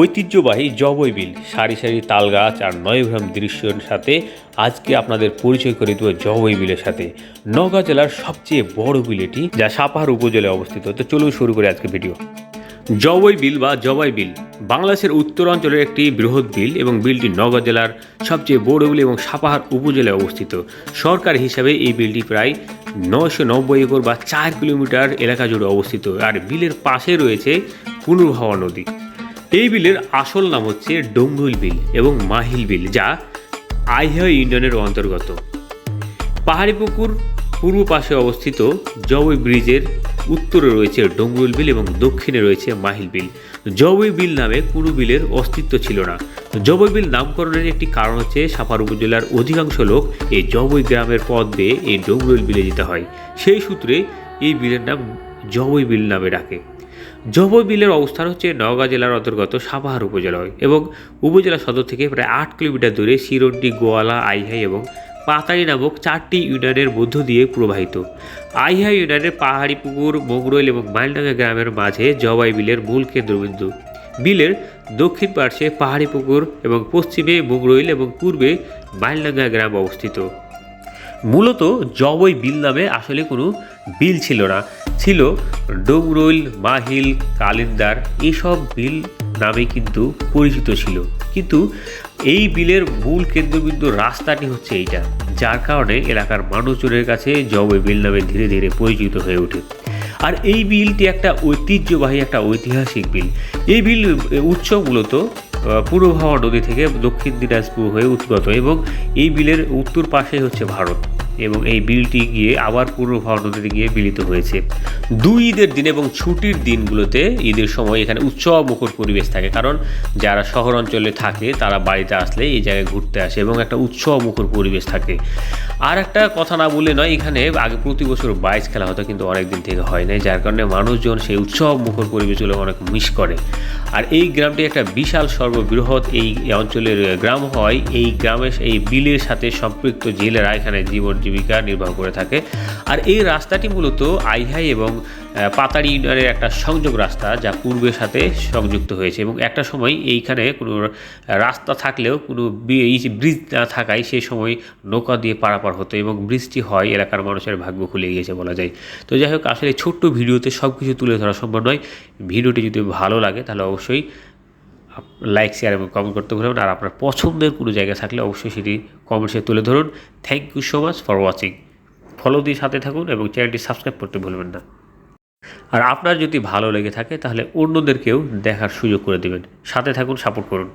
ঐতিহ্যবাহী জবই বিল, সারি সারি তাল গাছ আর নয়ভ্রাম দৃশ্যের সাথে আজকে আপনাদের পরিচয় করে দেবো জবই বিলের সাথে। নওগাঁ জেলার সবচেয়ে বড় বিল এটি, যা সাপাহার উপজেলায় অবস্থিত। তো চলুন শুরু করে আজকে ভিডিও। জবই বিল বা জবাই বিল, বাংলাদেশের উত্তরাঞ্চলের একটি বৃহৎ বিল এবং বিলটি নওগাঁ জেলার সবচেয়ে বড় বিল এবং সাপাহার উপজেলায় অবস্থিত। সরকার হিসাবে এই বিলটি প্রায় নয়শো নব্বই একর বা চার কিলোমিটার এলাকা জুড়ে অবস্থিত। আর বিলের পাশে রয়েছে পুনর্ভাবা নদী। এই বিলের আসল নাম হচ্ছে ডোমরুল বিল এবং মাহিল বিল, যা আইহা ইউনিয়নের অন্তর্গত। পাহাড়ি পুকুর পূর্ব পাশে অবস্থিত জবই ব্রিজের উত্তরে রয়েছে ডোমরুল বিল এবং দক্ষিণে রয়েছে মাহিল বিল। জবই বিল নামে কোনো বিলের অস্তিত্ব ছিল না। জবই বিল নামকরণের একটি কারণ হচ্ছে সাপার উপজেলার অধিকাংশ লোক এই জবই গ্রামের পথ বেয়ে এই ডোমরুল বিলে যেতে হয়। সেই সূত্রে এই বিলের নাম জবই বিল নামে ডাকে। জবই বিলের অবস্থান হচ্ছে নওগাঁ জেলার অন্তর্গত সাপাহার উপজেলায় এবং উপজেলা সদর থেকে প্রায় আট কিলোমিটার দূরে শিরন্ডি গোয়ালা, আইহাই এবং পাতারি নামক চারটি ইউনিয়নের মধ্য দিয়ে প্রবাহিত। আইহাই ইউনিয়নের পাহাড়ি পুকুর মোগরৈল এবং মাইলডাঙ্গা গ্রামের মাঝে জবাই বিলের মূল কেন্দ্রবিন্দু। বিলের দক্ষিণ পার্শ্বে পাহাড়ি পুকুর এবং পশ্চিমে মোগরৈল এবং পূর্বে মাইলডাঙ্গা গ্রাম অবস্থিত। মূলত জবই বিল নামে আসলে কোনো বিল ছিল না। ছিল ডোমরৈল মাহিল, কালিন্দার, এসব বিল নামে কিন্তু পরিচিত ছিল। কিন্তু এই বিলের মূল কেন্দ্রবিন্দু রাস্তাটি হচ্ছে এইটা, যার কারণে এলাকার মানুষজনের কাছে জবই বিল নামে ধীরে ধীরে পরিচিত হয়ে ওঠে। আর এই বিলটি একটা ঐতিহ্যবাহী, একটা ঐতিহাসিক বিল। এই বিল উৎস মূলত পূর্ব নদী থেকে দক্ষিণ দিনাজপুর হয়ে উদ্গত এবং এই বিলের উত্তর পাশে হচ্ছে ভারত। এবং এই বিলটি গিয়ে আবার পূর্ব ভাওয়া নদীতে গিয়ে মিলিত হয়েছে। দুই ঈদের দিন এবং ছুটির দিনগুলোতে ঈদের সময় এখানে উৎসব মুখর পরিবেশ থাকে। কারণ যারা শহর অঞ্চলে থাকে, তারা বাড়িতে আসলে এই জায়গায় ঘুরতে আসে এবং একটা উৎসব মুখর পরিবেশ থাকে। আর একটা কথা না বলে নয়, এখানে আগে প্রতি বছর বাইশ খেলা হতো, কিন্তু অনেক দিন থেকে হয় নাই, যার কারণে মানুষজন সেই উৎসব মুখর পরিবেশগুলো অনেক মিস করে। আর এই গ্রামটি একটা বিশাল সর্ববৃহৎ এই অঞ্চলের গ্রাম হয়। এই গ্রামের এই বিলের সাথে সম্পৃক্ত জেলেরা এখানে জীবন জীবিকা নির্বাহ করে থাকে। আর এই রাস্তাটি মূলত আইহাই এবং পাতাড়ি ইউনিয়নের একটা সংযোগ রাস্তা যা পূর্বের সাথে সংযুক্ত হয়েছে এবং একটা সময় এইখানে কোনো রাস্তা থাকলেও কোনো ব্রিজ না থাকায় সেই সময় নৌকা দিয়ে পারাপার হতো এবং ব্রিজটি হয় এলাকার মানুষের ভাগ্য খুলে গিয়েছে বলা যায়। তো যাই হোক, আসলে ছোট্ট ভিডিওতে সব কিছু তুলে ধরা সম্ভব নয়। ভিডিওটি যদি ভালো লাগে তাহলে অবশ্যই লাইক শেয়ার এবং কমেন্ট করতে ভুলবেন আর আপনার পছন্দের কোনো জায়গা থাকলে অবশ্যই সেটি কমেন্টসে তুলে ধরুন। Thank you so much for watching follow দিয়ে সাথে থাকুন এবং চ্যানেলটি সাবস্ক্রাইব করতে ভুলবেন না। আর আপনার যদি ভালো লেগে থাকে, তাহলে অন্যদেরকেও দেখার সুযোগ করে দেবেন। সাথে থাকুন সাপোর্ট করুন।